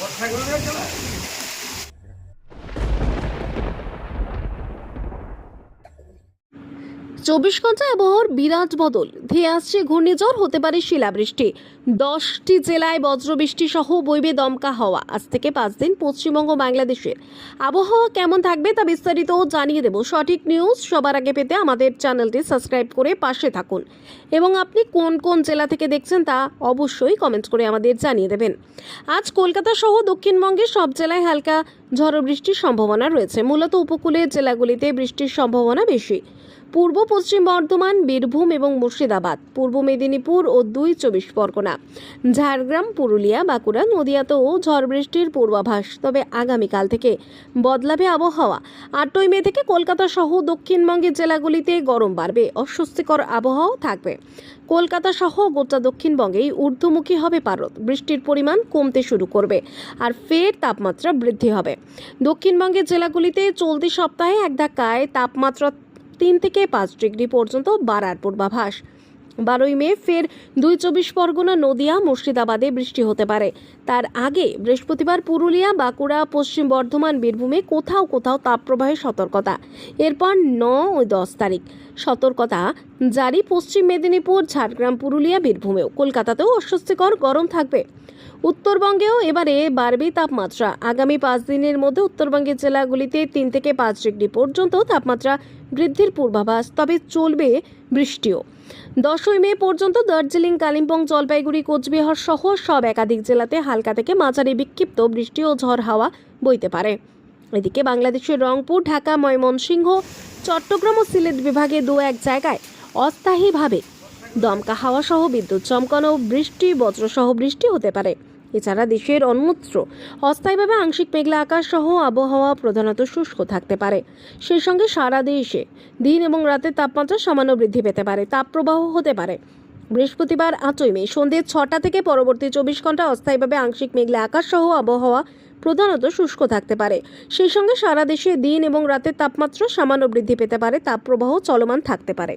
কথা চব্বিশ ঘণ্টা আবহাওয়ার বিরাট বদল। ধেয়ে আসছে ঘূর্ণিঝড়, হতে পারে শিলাবৃষ্টি। দশটি জেলায় বজ্রবৃষ্টি সহ বইবে দমকা হাওয়া। আজ থেকে পাঁচ দিন পশ্চিমবঙ্গ বাংলাদেশের আবহাওয়া কেমন থাকবে তা বিস্তারিত জানিয়ে দেব। সঠিক নিউজ সবার আগে পেতে আমাদের চ্যানেলটি সাবস্ক্রাইব করে পাশে থাকুন। এবং আপনি কোন কোন জেলা থেকে দেখছেন তা অবশ্যই কমেন্ট করে আমাদের জানিয়ে দেবেন। আজ কলকাতা সহ দক্ষিণবঙ্গের সব জেলায় হালকা ঝড় বৃষ্টির সম্ভাবনা রয়েছে। মূলত উপকূলের জেলাগুলিতে বৃষ্টির সম্ভাবনা বেশি। পূর্ব পশ্চিম বর্ধমান, বীরভূম এবং মুর্শিদাবাদ, পূর্ব মেদিনীপুর ও দুই চব্বিশ পরগনা, ঝাড়গ্রাম, পুরুলিয়া, বাঁকুড়া নদিয়াতেও ঝড় বৃষ্টির পূর্বাভাস। তবে আগামীকাল থেকে বদলাবে আবহাওয়া। আটই মে থেকে কলকাতা সহ দক্ষিণবঙ্গের জেলাগুলিতে গরম বাড়বে। অস্বস্তিকর আবহাওয়াও থাকবে। কলকাতা সহ গোটা দক্ষিণবঙ্গেই ঊর্ধ্বমুখী হবে পারদ। বৃষ্টির পরিমাণ কমতে শুরু করবে আর ফের তাপমাত্রা বৃদ্ধি হবে। দক্ষিণবঙ্গের জেলাগুলিতে চলতি সপ্তাহে এক ধাক্কায় তাপমাত্রা তিন থেকে পাঁচ ডিগ্রি পর্যন্ত বাড়ার পূর্বাভাস। বারোই মে ফের দুই চব্বিশ পরগনা, নদিয়া, মুর্শিদাবাদে বৃষ্টি হতে পারে। তার আগে বৃহস্পতিবার পুরুলিয়া, বাঁকুড়া, পশ্চিম বর্ধমান, বীরভূমে কোথাও কোথাও তাপপ্রবাহের সতর্কতা। এরপর ন ও দশ তারিখ। সতর্কতা জারি পশ্চিম মেদিনীপুর, ঝাড়গ্রাম, পুরুলিয়া, বীরভূমেও। কলকাতাতেও অস্বস্তিকর গরম থাকবে। উত্তরবঙ্গেও এবারে বাড়বে তাপমাত্রা। আগামী পাঁচ দিনের মধ্যে উত্তরবঙ্গের জেলাগুলিতে তিন থেকে পাঁচ ডিগ্রি পর্যন্ত তাপমাত্রা বৃদ্ধির পূর্বাভাস, তবে চলবে বৃষ্টিও। দশই মে পর্যন্ত দার্জিলিং, কালিম্পং, জলপাইগুড়ি, কোচবিহার সহ সব একাধিক জেলাতে হালকা থেকে মাঝারি বিক্ষিপ্ত বৃষ্টি ও ঝড় হাওয়া বইতে পারে। এদিকে বাংলাদেশের রংপুর, ঢাকা, ময়মনসিংহ, চট্টগ্রাম ও সিলেট বিভাগে দু এক জায়গায় অস্থায়ীভাবে দমকা হাওয়া সহ বিদ্যুৎ চমকানো বৃষ্টি, বজ্রসহ বৃষ্টি হতে পারে। এছাড়া দেশের অন্যত্র অস্থায়ীভাবে আংশিক মেঘলা আকাশ সহ আবহাওয়া প্রধানত শুষ্ক থাকতে পারে। সেই সঙ্গে সারা দেশে দিন এবং রাতের তাপমাত্রা সামান্য বৃদ্ধি পেতে পারে, তাপপ্রবাহ হতে পারে। বৃহস্পতিবার আটই মে সন্ধ্যে ছটা থেকে পরবর্তী চব্বিশ ঘণ্টা অস্থায়ীভাবে আংশিক মেঘলা আকাশ সহ আবহাওয়া প্রধানত শুষ্ক থাকতে পারে। সেই সঙ্গে সারা দেশে দিন এবং রাতের তাপমাত্রা সামান্য বৃদ্ধি পেতে পারে, তাপপ্রবাহ চলমান থাকতে পারে।